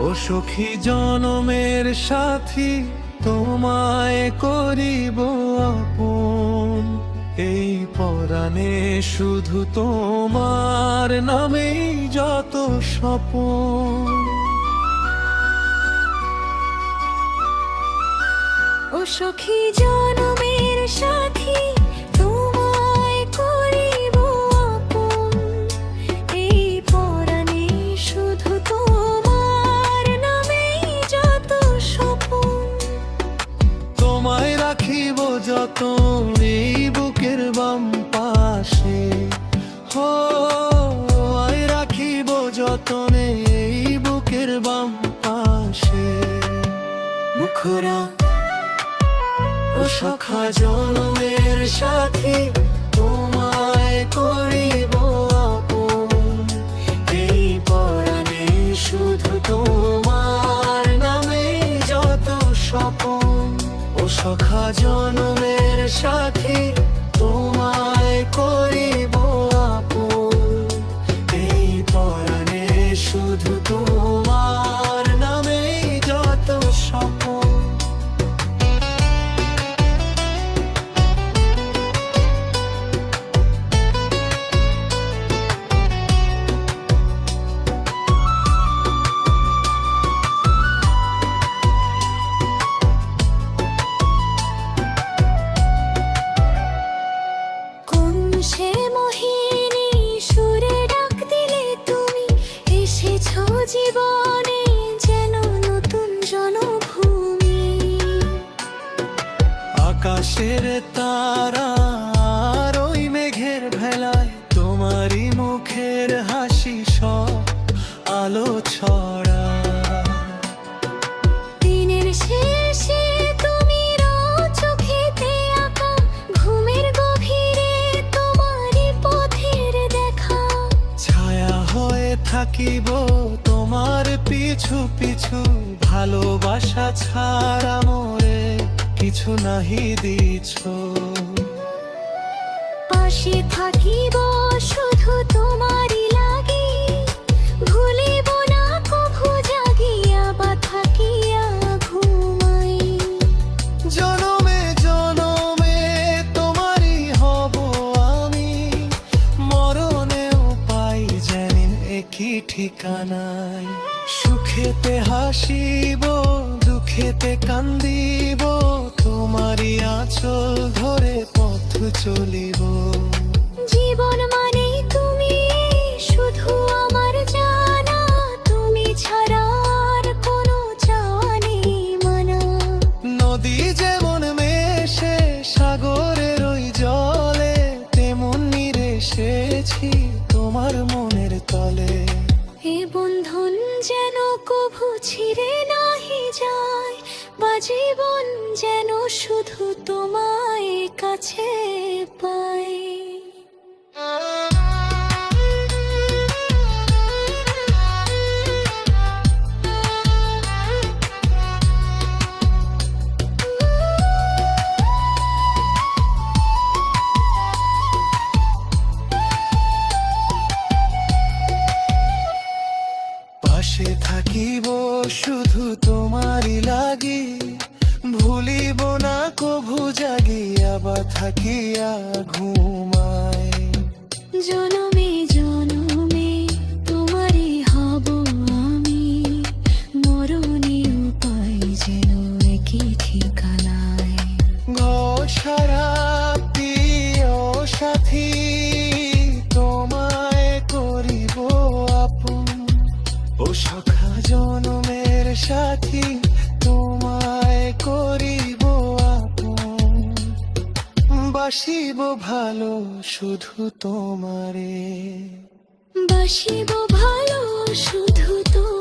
ও সখী জনমের সাথী, তোমায় করিব আপন। এই পরাণে শুধু তোমার নামেই যত স্বপন। ও সখী জনমের সাথী যত এই বুকের বাম পাশে। হো, আয় রাখিব যতনে এই বুকের বাম পাশে। মুখরা ও সখা জনমের সাথী তোমায় করিব এই পরাণে শুধু তোমার নামে যত স্বপন। ও সখা জনমের সাথী তোমায় করিব আপন। এই শুধু তোমার আকাশের তারা ওই মেঘের ভেলায় তোমারই মুখের হাসি সব আলো ছড়া। দিনের শেষে তুমি চোখেতে আঁকা ঘুমের গভীরে তোমারই পথের দেখা। ছায়া হয়ে থাকিব তোমার পিছু পিছু ভালোবাসা ছাড়া মোরে। কিছু নাহি দিছ। পাশে থাকিব শুধু তোমারই লাগি। ভুলিব না কভু জাগিয়া বা থাকিয়া ঘুমাই। জনমে জনমে তোমারই হব আমি। মরণেও পাই একই ঠিকানায়। সুখেতে হাসিব দুঃখেতে কান্দিব তোমারই আঁচল ধরে পথ চলিব। জীবন মানেই তুমি শুধু আমার জানা তুমি ছাড়া আর কোনো জানি মানা। নদী যেমন মেশে সাগরের ওই জলে তেমন নিরে এসেছি তোমার মনের তলে। এ বন্ধন যেন কভু ছিঁড়ে নাহি যায় বা জীবন যেন শুধু তোমায় কাছে পাই শুধু তোমারই লাগি ভুলিব না কভু জাগিয়া বা থাকিয়া ঘুমায় জনমে জনমে তোমারই হব আমি। মরণে উপায় যেন একই ঠিকানায়। ঘর সারা সাথী তোমায় করিব আপন। ও সখা জনমের সাথী তোমায় করিব আপন। বাসিব ভালো শুধু তোমারে। বাসিব ভালো শুধু তো